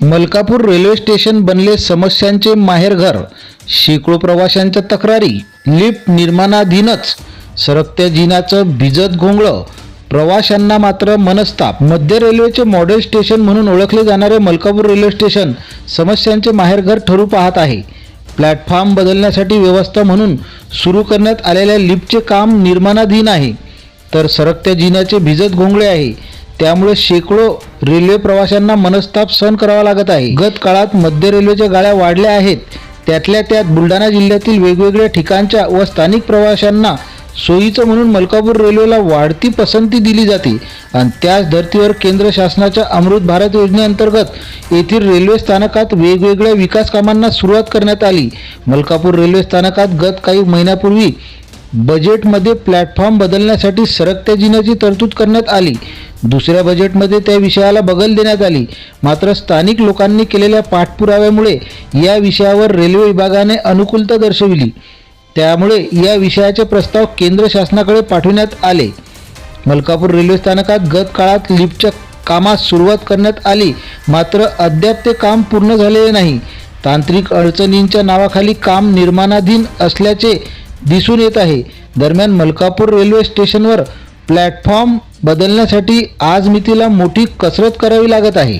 Malkapur railway station बनले समस्यांचे माहेरघर शेकडो प्रवाशांच्या तक्रारी. लिफ्ट निर्माणाधीनच. सरकत्या जिनाचं भिजत घोंगळं. प्रवाशांना मात्र मनस्ताप. मध्य रेल्वेचे मॉडेल स्टेशन म्हणून ओळखले जाणारे मलकापूर रेल्वे स्टेशन समस्यांचे माहेरघर ठरू पाहत आहे. प्लॅटफॉर्म बदलण्यासाठी व्यवस्था म्हणून सुरू करण्यात आलेल्या लिफ्टचे काम निर्माणाधीन आहे. तर सरकत्या जिन्याचे भिजत घोंगळे आहे. त्यामुळे शेकडो रेल्वे प्रवाशांना मनस्ताप सहन करावा लागत आहे. गत काळात मध्य रेल्वेच्या गाड्या वाढल्या आहेत. त्यातल्या त्यात बुलढाणा जिल्ह्यातील वेगवेगळ्या ठिकाणच्या व स्थानिक प्रवाशांना सोयीचं म्हणून मलकापूर रेल्वेला वाढती पसंती दिली जाते. आणि त्याच धर्तीवर केंद्र शासनाच्या अमृत भारत योजनेअंतर्गत येथील रेल्वे स्थानकात वेगवेगळ्या विकास कामांना सुरुवात करण्यात आली. मलकापूर रेल्वे स्थानकात गत काही महिन्यापूर्वी बजेटमध्ये प्लॅटफॉर्म बदलण्यासाठी सरकत्या जिन्याची तरतूद करण्यात आली. दुसऱ्या बजेटमध्ये त्या विषयाला बगल देण्यात आली. मात्र स्थानिक लोकांनी केलेल्या पाठपुराव्यामुळे या विषयावर रेल्वे विभागाने अनुकूलता दर्शविली. त्यामुळे या विषयाचे प्रस्ताव केंद्र शासनाकडे पाठविण्यात आले. मलकापूर रेल्वे स्थानकात गत काळात लिफ्टच्या कामास सुरुवात करण्यात आली. मात्र अद्याप ते काम पूर्ण झालेले नाही. तांत्रिक अडचणींच्या नावाखाली काम निर्माणाधीन असल्याचे दिसून येत आहे. दरम्यान मलकापूर रेल्वे स्टेशनवर प्लॅटफॉर्म बदलण्यासाठी आज मी तिला मोठी कसरत करावी लागत आहे.